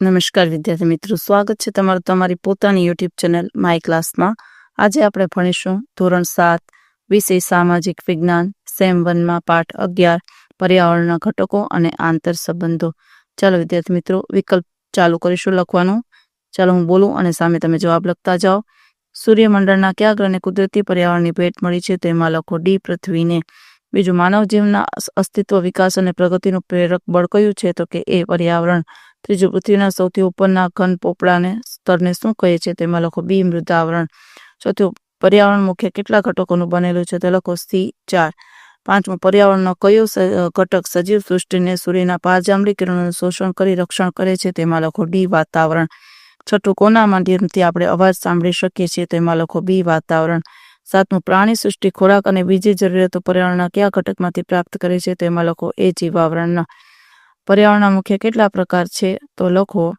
નમસ્કાર વિદ્યાર્થી મિત્રો, સ્વાગત છે તમારું તમારી પોતાની યુટ્યુબ ચેનલ માય ક્લાસમાં આજે આપણે ભણીશું ધોરણ સાત, વિષય સામાજિક વિજ્ઞાન સેમ વનમાં પાઠ અગિયાર, પર્યાવરણના ઘટકો અને આંતર સંબંધો. ચાલો વિદ્યાર્થી મિત્રો, વિકલ્પ ચાલુ કરીશું લખવાનું. ચાલો હું બોલું અને સામે તમે જવાબ લખતા જાઓ. સૂર્યમંડળના કયા ગ્રહને કુદરતી પર્યાવરણની ભેટ મળી છે તેમાં લખો ડી પૃથ્વીને. બીજું માનવ જીવનના અસ્તિત્વ, વિકાસ અને પ્રગતિનું પ્રેરક બળ કયું છે તો કે એ પર્યાવરણ. ત્રીજું પૃથ્વીના સૌથી ઉપરના ઘન પોપડાને સ્તરને શું કહે છે તેમાં લખો બી, મૃદાવરણ. ચોથું પર્યાવરણ મુખ્ય કેટલા ઘટકોનું બનેલું છે તે લખો સી, ચાર. પાંચમું, પર્યાવરણનો કયો ઘટક સજીવ સૃષ્ટિને સૂર્યના પારજાંબલી કિરણોનું શોષણ કરી રક્ષણ કરે છે તેમાં લખો ડી, વાતાવરણ. છઠ્ઠું, કોના માધ્યમથી આપણે અવાજ સાંભળી શકીએ છીએ તેમાં લખો બી, વાતાવરણ. સાતમું, પ્રાણી સૃષ્ટિ ખોરાક અને બીજી જરૂરિયાતો પર્યાવરણના કયા ઘટકમાંથી પ્રાપ્ત કરે છે તેમાં લખો એ જીવાવરણના. પર્યાવરણના મુખ્ય કેટલા પ્રકાર છે? તો લખો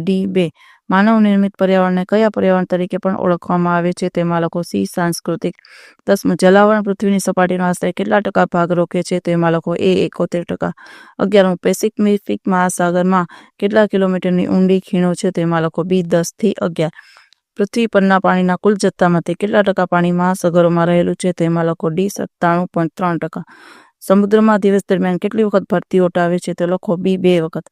ડી બે. માનવ નિર્મિત પર્યાવરણને કયા પર્યાવરણ તરીકે પણ ઓળખવામાં આવે છે? તેમાં લખો સી સાંસ્કૃતિક દસમું જલાવરણ પૃથ્વીની સપાટીનો આશરે કેટલા ટકા ભાગ રોકે છે? તેમાં લખો એ એકોતેર ટકા. અગિયારમું, પેસિફિક મહાસાગરમાં કેટલા કિલોમીટરની ઊંડી ખીણો છે? તેમાં લખો બી દસથી અગિયાર. પૃથ્વી પરના પાણીના કુલ જથ્થામાંથી કેટલા ટકા પાણી મહાસાગરોમાં રહેલું છે? તેમાં લખો ડી સત્તાણું પોઈન્ટ ત્રણ ટકા. સમુદ્રમાં દિવસ દરમિયાન કેટલી વખત ભરતી ઓટ આવે છે તે લખો બી બે વખત.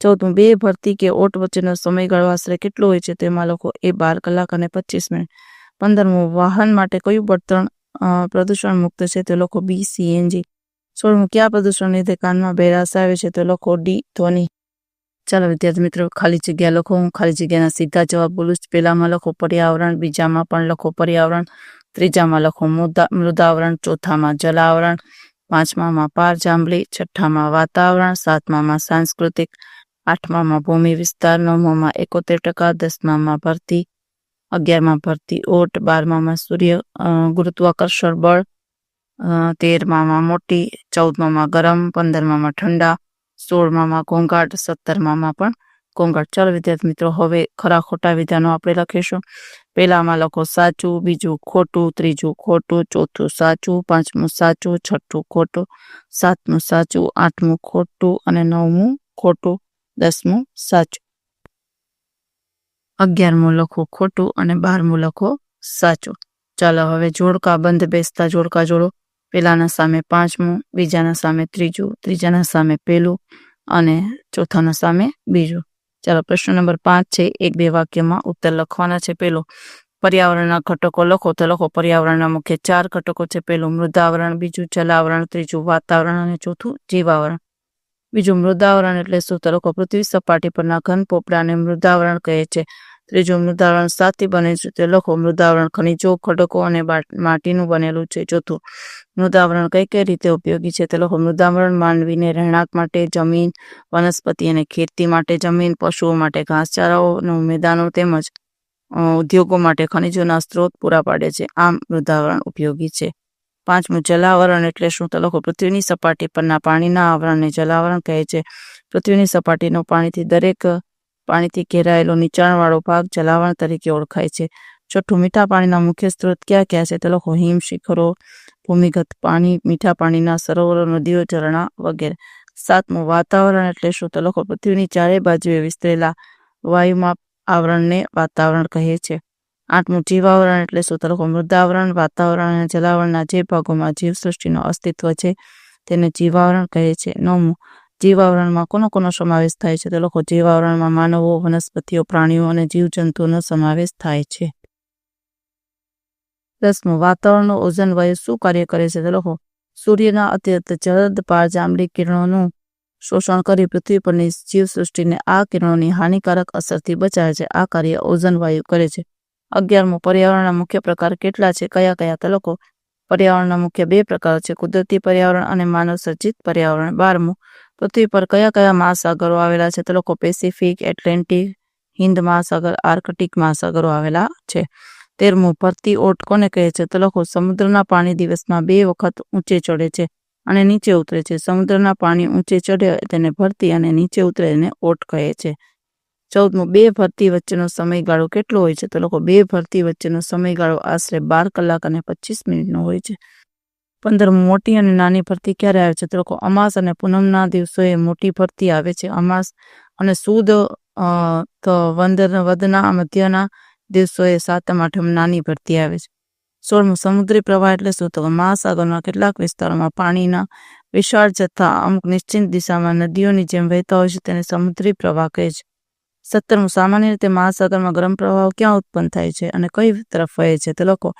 ચૌદમું, બે ભરતી કે ઓટ વચ્ચેનો સમયગાળો આશરે કેટલો હોય છે તેમાં લખો એ બાર કલાક અને પચીસ મિનિટ. પંદરમું, વાહન માટે કયું બળતણ પ્રદૂષણ મુક્ત છે તે લખો બી સીએનજી સોળમું, કયા પ્રદૂષણ લીધે કાનમાં બેરાશ આવે છે તે લખો ડી, ધ્વનિ. ચાલો વિદ્યાર્થી મિત્રો, ખાલી જગ્યા લખો, હું ખાલી જગ્યાના સીધા જવાબ બોલું છું. પહેલામાં લખો પર્યાવરણ, બીજામાં પણ લખો પર્યાવરણ, ત્રીજામાં લખો મૃદા મૃદાવરણ, ચોથામાં જલાવરણ પાંચમામાં પાર જાંબલી છઠ્ઠામાં વાતાવરણ સાતમામાં સાંસ્કૃતિક આઠમામાં ભૂમિ વિસ્તાર નવમામાં એકોતેર ટકા દસમામાં ભરતી અગિયારમાં ભરતી ઓટ બારમામાં સૂર્ય ગુરુત્વાકર્ષણ બળ તેરમામાં મોટી ચૌદમામાં ગરમ પંદરમામાં ઠંડા સોળમામાં ઘોંઘાટ સત્તરમામાં પણ ઘોંઘાટ. ચાલો વિદ્યાર્થી મિત્રો, હવે ખરા ખોટા વિધાનો આપણે લખીશું. પહેલામાં લખો સાચું, બીજું ખોટું, ત્રીજું ખોટું, ચોથું સાચું, પાંચમું સાચું, છઠ્ઠું ખોટું, સાતમું સાચું, આઠમું ખોટું અને નવમું ખોટું, દસમું સાચું. અગિયારમું લખો ખોટું અને બારમું લખો સાચું. ચાલો હવે જોડકા બંધ બેસતા જોડકા જોડો. પેલાના સામે પાંચમું, બીજાના સામે ત્રીજું, ત્રીજાના સામે પેલું અને ચોથાના સામે બીજું. ચાલો પ્રશ્ન નંબર પાંચ છે. એક બે વાક્યમાં ઉત્તર લખવાના છે. પેલો, પર્યાવરણના ઘટકો લખો, તો લખો, પર્યાવરણના મુખ્ય ચાર ઘટકો છે. પેલું, મૃદાવરણ, બીજું જલાવરણ, ત્રીજું વાતાવરણ અને ચોથું જીવાવરણ. બીજું મૃદાવરણ એટલે શું? તો લખો, પૃથ્વી સપાટી પરના ઘન પોપડાને મૃદાવરણ કહે છે. ત્રીજું મૃદાવરણ સાતથી બને છે. તે લખો, મૃદાવરણ ખનિજો, ખડકો અને માટીનું બનેલું છે. ચોથું, મૃદાવરણ કઈ કઈ રીતે ઉપયોગી છે? તે લખો, મૃદાવરણ માનવીને રહેણાંક માટે, જમીન, વનસ્પતિ અને ખેતી માટે, જમીન, પશુઓ માટે, ઘાસચારાઓનું મેદાનો તેમજ ઉદ્યોગો માટે ખનિજોના સ્ત્રોત પૂરા પાડે છે. આમ મૃદાવરણ ઉપયોગી છે. પાંચમું, જલાવરણ એટલે શું? તો લખો, પૃથ્વીની સપાટી પરના પાણીના આવરણને જલાવરણ કહે છે. પૃથ્વીની સપાટીનો પાણીથી દરેક પાણીથી ઘેરાયેલો નીચાણવાળો ભાગ જલાવણ તરીકે ઓળખાય છે. છઠ્ઠું મીઠા પાણીના મુખ્ય સ્ત્રોત ક્યાં ક્યાં છે? તો લોકો હિમ, શિખરો, ભૂમિગત પાણી, મીઠા પાણીના સરોવરો, નદીઓ, ઝરણા વગેરે. સાતમું, વાતાવરણ એટલે શું? તો લોકો પૃથ્વીની ચારે બાજુએ વિસ્તરેલા વાયુમાં આવરણને વાતાવરણ કહે છે. આઠમું, જીવાવરણ એટલે શું? તો લોકો મૃદાવરણ, વાતાવરણ અને જલાવરણના જે ભાગોમાં જીવસૃષ્ટિનું અસ્તિત્વ છે તેને જીવાવરણ કહે છે. નવમું જીવાવરણમાં કોનો કોનો સમાવેશ થાય છે? તો લખો જીવાવરણમાં માનવો, વનસ્પતિઓ, પ્રાણીઓ અને જીવજંતુઓનો સમાવેશ થાય છે. દસમું, વાતાવરણનું ઓઝન વાયુ શું કાર્ય કરે છે? તો લખો સૂર્યના અત્યંત જલદ પારજાંબલી કિરણોનું શોષણ કરી પૃથ્વી પરની જીવસૃષ્ટિને આ કિરણોની હાનિકારક અસરથી બચાવે છે. આ કાર્ય ઓઝન વાયુ કરે છે. અગિયારમું, પર્યાવરણના મુખ્ય પ્રકાર કેટલા છે? કયા કયા? તો લખો પર્યાવરણના મુખ્ય બે પ્રકારો છે, કુદરતી પર્યાવરણ અને માનવ સર્જિત પર્યાવરણ. બારમું, પૃથ્વી પર કયા કયા મહાસાગરો આવેલા છે? તો લોકો પેસિફિક, એટલેન્ટિક, હિન્દ મહાસાગર, આર્કટિક મહાસાગરો આવેલા છે. તેરમું, ભરતી ઓટ કોને કહે છે? તો લોકો સમુદ્રના પાણી દિવસમાં બે વખત ઊંચે ચડે છે અને નીચે ઉતરે છે. સમુદ્રના પાણી ઊંચે ચડે તેને ભરતી અને નીચે ઉતરે એને ઓટ કહે છે. ચૌદમું, બે ભરતી વચ્ચેનો સમયગાળો કેટલો હોય છે? તો લોકો બે ભરતી વચ્ચેનો સમયગાળો આશરે બાર કલાક અને પચીસ મિનિટનો હોય છે. પંદરમું, મોટી અને નાની ભરતી ક્યારે આવે છે? તો લોકો અમાસ અને પૂનમના દિવસોએ મોટી ભરતી આવે છે. અમાસ અને સુદ વંદર વદના, મધ્યના દિવસોએ સાતમ, આઠમ નાની ભરતી આવે છે. સોળમું, સમુદ્રી પ્રવાહ એટલે શું? તો મહાસાગરના કેટલાક વિસ્તારોમાં પાણીના વિશાળ જથ્થા અમુક નિશ્ચિત દિશામાં નદીઓની જેમ વહેતા હોય છે, તેને સમુદ્રી પ્રવાહ કહે છે. સત્તરમું સામાન્ય રીતે મહાસાગરમાં ગરમ પ્રવાહો ક્યાં ઉત્પન્ન થાય છે અને કઈ તરફ વહે છે? તે લોકો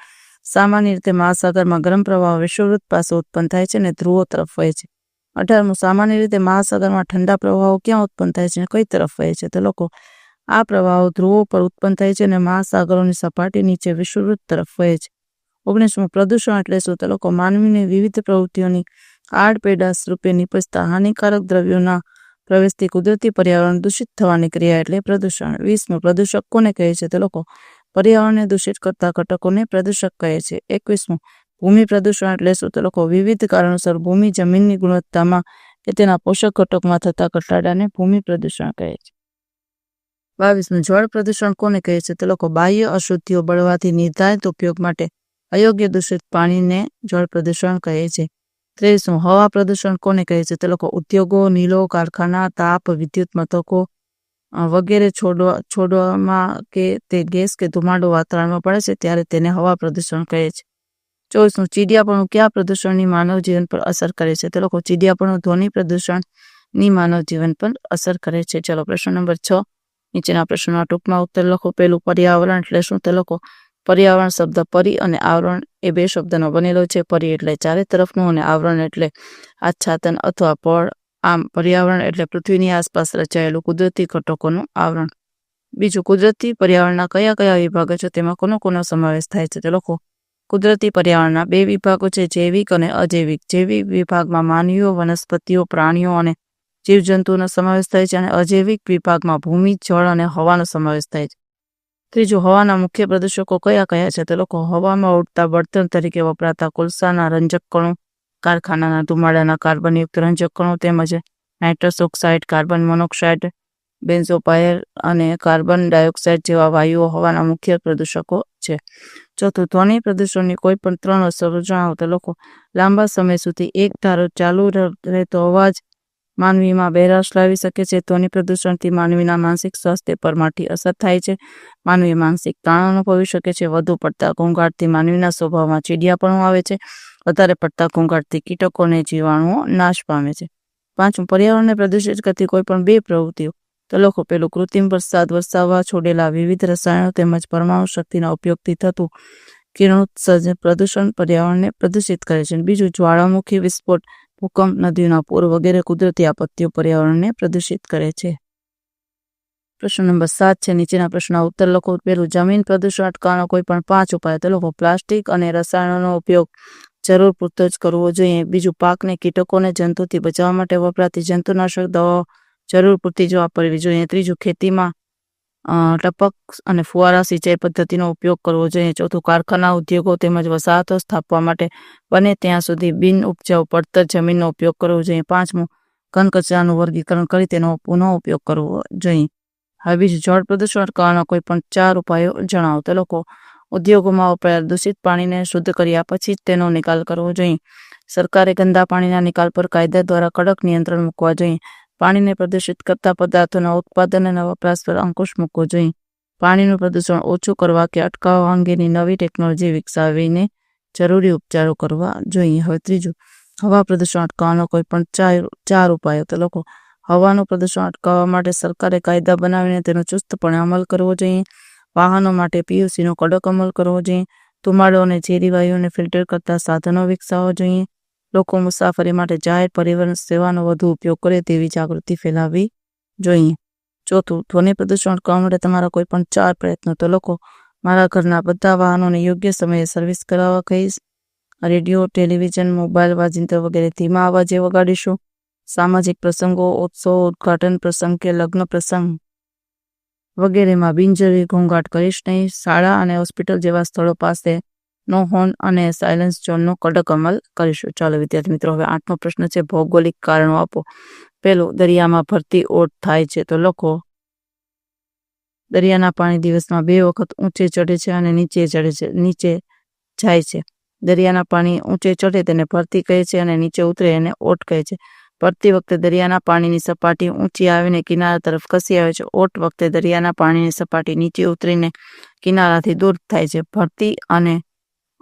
સામાન્ય રીતે મહાસાગરમાં ગરમ પ્રવાહો વિશ્વવૃત્ત પાસે ઉત્પન્ન થાય છે અને ધ્રુવો તરફ વહે છે. અઢારમું સામાન્ય રીતે મહાસાગરમાં ઠંડા પ્રવાહો ક્યાં ઉત્પન્ન થાય છે અને કઈ તરફ વહે છે? તે લોકો આ પ્રવાહો ધ્રુવો પર ઉત્પન્ન થાય છે અને મહાસાગરોની સપાટી નીચે વિશ્વવૃત્ત તરફ વહે છે. ઓગણીસમું પ્રદૂષણ એટલે શું? તે લોકો માનવીની વિવિધ પ્રવૃત્તિઓની આડપેડા રૂપે નિપજતા હાનિકારક દ્રવ્યોના પ્રવેશથી કુદરતી પર્યાવરણ દૂષિત થવાની ક્રિયા એટલે પ્રદૂષણ. વીસમું પ્રદૂષક કોને કહે છે તે લોકો પર્યાવરણને દૂષિત કરતા ઘટકોને પ્રદૂષક કહે છે. એકવીસમું ભૂમિ પ્રદૂષણ એટલે શું? તે લોકો વિવિધ કારણોસર ભૂમિ જમીનની ગુણવત્તામાં કે તેના પોષક ઘટકમાં થતા ઘટાડાને ભૂમિ પ્રદૂષણ કહે છે. બાવીસમું જળ પ્રદૂષણ કોને કહે છે? તે લોકો બાહ્ય અશુદ્ધિઓ બળવાથી નિર્ધારિત ઉપયોગ માટે અયોગ્ય દૂષિત પાણીને જળ પ્રદૂષણ કહે છે. ત્રેવીસમું હવા પ્રદૂષણ કોને કહે છે? તે લોકો ઉદ્યોગો, નીલો કારખાના, તાપ, વિદ્યુત મથકો વગેરે છોડવા, છોડવામાં કે તે ગેસ કે ધુમાડો વાતાવરણમાં પડે છે ત્યારે તેને હવા પ્રદૂષણ કહે છે. ચોવીસમું ચીડિયાપણું કયા પ્રદૂષણની માનવ જીવન પર અસર કરે છે? તે લોકો ચીડિયાપણું ધ્વનિ પ્રદૂષણની માનવ જીવન પર અસર કરે છે. ચલો પ્રશ્ન નંબર છ. નીચેના પ્રશ્નોના ટૂંકમાં ઉત્તર લખો. પેલું પર્યાવરણ એટલે શું? તે લોકો પર્યાવરણ શબ્દ પરી અને આવરણ એ બે શબ્દનો બનેલો છે. પરી એટલે ચારે તરફનું અને આવરણ એટલે આચ્છાદન અથવા પળ. આમ પર્યાવરણ એટલે પૃથ્વીની આસપાસ રચાયેલું કુદરતી ઘટકોનું આવરણ. બીજું કુદરતી પર્યાવરણના કયા કયા વિભાગો છે? તેમાં કોનો કોનો સમાવેશ થાય છે તે લોકો કુદરતી પર્યાવરણના બે વિભાગો છે, જૈવિક અને અજૈવિક. જૈવિક વિભાગમાં માનવીઓ, વનસ્પતિઓ, પ્રાણીઓ અને જીવજંતુઓનો સમાવેશ થાય છે અને અજૈવિક વિભાગમાં ભૂમિ, જળ અને હવાનો સમાવેશ થાય છે. ત્રીજું, હવાના મુખ્ય પ્રદૂષકો કયા કયા છે? તે લોકો હવામાં ઉડતા બળતણ તરીકે વપરાતા કોલસાના રંજક કણો કારખાનાના ધુમાડાના કાર્બનયુક્ત રંજક કણો તેમજ nitrous oxide, carbon monoxide benzopyrene અને કાર્બન ડાયોક્સાઇડ જેવા વાયુઓ હવાના મુખ્ય પ્રદૂષકો છે. ચોથું, ધ્વનિ પ્રદૂષણની કોઈ પણ ત્રણ અસરો જણાવતા લોકો લાંબા સમય સુધી એક ધારો ચાલુ રહેતો અવાજ માનવીમાં બહેરાશ લાવી શકે છે. ધ્વનિ પ્રદૂષણથી માનવીના માનસિક સ્વાસ્થ્ય પર માઠી અસર થાય છે. માનવી માનસિક તાણ અનુભવી શકે છે. વધુ પડતા ઘોંઘાટથી માનવીના સ્વભાવમાં ચીડિયાપણું આવે છે. વધારે પડતા ઘોંઘાટથી કીટકો અને જીવાણુઓ નાશ પામે છે. પાંચમું, પર્યાવરણને પ્રદૂષિત કરતી કોઈ પણ બે પ્રવૃત્તિઓ. તો લોકો પેલું, કૃત્રિમ વરસાદ વરસાવવા છોડેલા વિવિધ રસાયણો તેમજ પરમાણુ શક્તિના ઉપયોગથી થતું કિરણોત્સર્જન પ્રદૂષણ પર્યાવરણને પ્રદૂષિત કરે છે. બીજું, જ્વાળામુખી વિસ્ફોટ ભૂકંપ, નદીઓના પૂર વગેરે કુદરતી આપત્તિઓ પર્યાવરણને પ્રદૂષિત કરે છે. પ્રશ્ન નંબર સાત છે. નીચેના પ્રશ્નના ઉત્તર લખો. પેલું જમીન પ્રદૂષણ અટકાવવાનો કોઈ પણ પાંચ ઉપાય. તો લોકો પ્લાસ્ટિક અને રસાયણોનો ઉપયોગ જરૂર પૂરતો જ કરવો જોઈએ. બીજું, પાકને કીટકોને જંતુથી બચાવવા માટે વપરાતી જંતુનાશક દવાઓ જરૂર પૂરતી જ વાપરવી જોઈએ. ત્રીજું, ખેતીમાં ટપક અને ફુવારા સિંચાઈ પદ્ધતિનો ઉપયોગ કરવો જોઈએ. ચોથું, કારખાના ઉદ્યોગો તેમજ વસાહતો સ્થાપવા માટે બને ત્યાં સુધી બિન ઉપજાઉ પડતર જમીનનો ઉપયોગ કરવો જોઈએ. પાંચમું ઘન કચરાનું વર્ગીકરણ કરી તેનો પુનઃ ઉપયોગ કરવો જોઈએ. હવે બીજું, જળ પ્રદૂષણ અટકાવવાના કોઈ પણ ચાર ઉપાયો જણાવો તો લોકો ઉદ્યોગોમાં વપરાયેલ દૂષિત પાણીને શુદ્ધ કર્યા પછી જ તેનો નિકાલ કરવો જોઈએ. સરકારે ગંદા પાણીના નિકાલ પર કાયદા દ્વારા કડક નિયંત્રણ મૂકવા જોઈએ. પાણીને પ્રદૂષિત કરતા પદાર્થોના ઉત્પાદન અને વપરાશ પર અંકુશ મૂકવો જોઈએ. પાણીનું પ્રદૂષણ ઓછું કરવા કે અટકાવવા અંગેની નવી ટેકનોલોજી વિકસાવીને જરૂરી ઉપચારો કરવા જોઈએ. હવે ત્રીજું, હવા પ્રદૂષણ અટકાવવાનો કોઈ પણ ચાર ચાર ઉપાયો તો લોકો હવાનું પ્રદૂષણ અટકાવવા માટે સરકારે કાયદા બનાવીને તેનો ચુસ્તપણે અમલ કરવો જોઈએ. વાહનો માટે પીયુસીનો કડક અમલ કરવો જોઈએ. ધુમાડો અને ઝેરી વાયુઓને ફિલ્ટર કરતા સાધનો વિકસાવવા જોઈએ. લોકો મુસાફરી માટે જાહેર પરિવહન સેવાનો વધુ ઉપયોગ કરે તેવી જાગૃતિ ફેલાવવી જોઈએ. ચોથું, ધ્વનિ પ્રદૂષણ કરવા માટે તમારા કોઈ પણ ચાર પ્રયત્નો. તો લોકો મારા ઘરના બધા વાહનોને યોગ્ય સમયે સર્વિસ કરાવવા કહીશ. રેડિયો, ટેલિવિઝન, મોબાઈલ, વાજિંત્ર વગેરે ધીમા અવાજે વગાડીશું. સામાજિક પ્રસંગો, ઉત્સવ, ઉદ્ઘાટન પ્રસંગ કે લગ્ન પ્રસંગ વગેરેમાં બિનજરૂરી ઘોંઘાટ કરીશ નહીં. શાળા અને હોસ્પિટલ જેવા સ્થળો પાસે નો હોર્ન અને સાયલન્સ ઝોનનો કડક અમલ કરીશું. ચાલો વિદ્યાર્થી મિત્રો, હવે આઠમો પ્રશ્ન છે, ભૌગોલિક કારણો આપો. પેલું, દરિયામાં ભરતી ઓટ થાય છે, તો લખો. દરિયાના પાણી દિવસમાં બે વખત ઊંચે ચડે છે અને નીચે ચડે છે, નીચે જાય છે. દરિયાના પાણી ઊંચે ચડે તેને ભરતી કહે છે અને નીચે ઉતરે એને ઓટ કહે છે. ભરતી વખતે દરિયાના પાણીની સપાટી ઊંચી આવીને કિનારા તરફ ખસી આવે છે. ઓટ વખતે દરિયાના પાણીની સપાટી નીચે ઉતરીને કિનારાથી દૂર થાય છે. ભરતી અને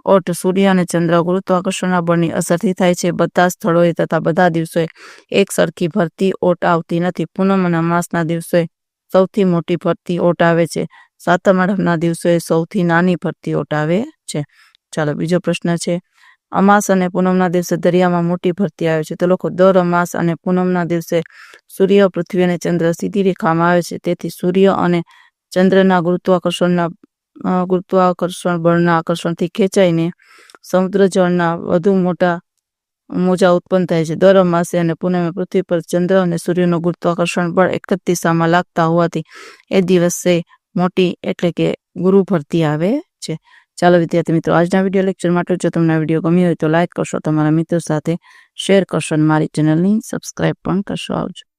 ઓટ સૂર્ય અને ચંદ્ર ગુરુત્વાકર્ષણના બળની અસરથી થાય છે. બધા સ્થળોએ તથા બધા દિવસોએ એક સરખી ભરતી ઓટ આવતી નથી. પૂનમ અને અમાસના દિવસોએ સૌથી મોટી ભરતી ઓટ આવે છે. સાતમ આઠમના દિવસોએ સૌથી નાની ભરતી ઓટ આવે છે. ચાલો, બીજો પ્રશ્ન છે. અમાસ અને પૂનમના દિવસે દરિયામાં મોટી ભરતી આવે છે. તો લોકો દર અમાસ અને પૂનમના દિવસે સૂર્ય, પૃથ્વી અને ચંદ્ર સીધી રેખામાં આવે છે. તેથી સૂર્ય અને ચંદ્રના ગુરુત્વાકર્ષણના ગુરુત્વાકર્ષણ, બળના આકર્ષણથી ખેંચાઈને સમુદ્ર જળના વધુ મોટા મોજા ઉત્પન્ન થાય છે. દર અમાસે અને પૂનમે પૃથ્વી પર ચંદ્ર અને સૂર્યનું ગુરુત્વાકર્ષણ બળ એક જ દિશામાં લાગતા હોવાથી એ દિવસે મોટી એટલે કે ગુરુ ભરતી આવે છે. ચાલો વિદ્યાર્થી મિત્રો, આજના વીડિયો લેક્ચર માટે જો તમને વીડિયો ગમ્યો હોય તો લાઇક કરશો, તમારા મિત્રો સાથે શેર કરશો અને મારી ચેનલની સબસ્ક્રાઈબ પણ કરશો. આવજો.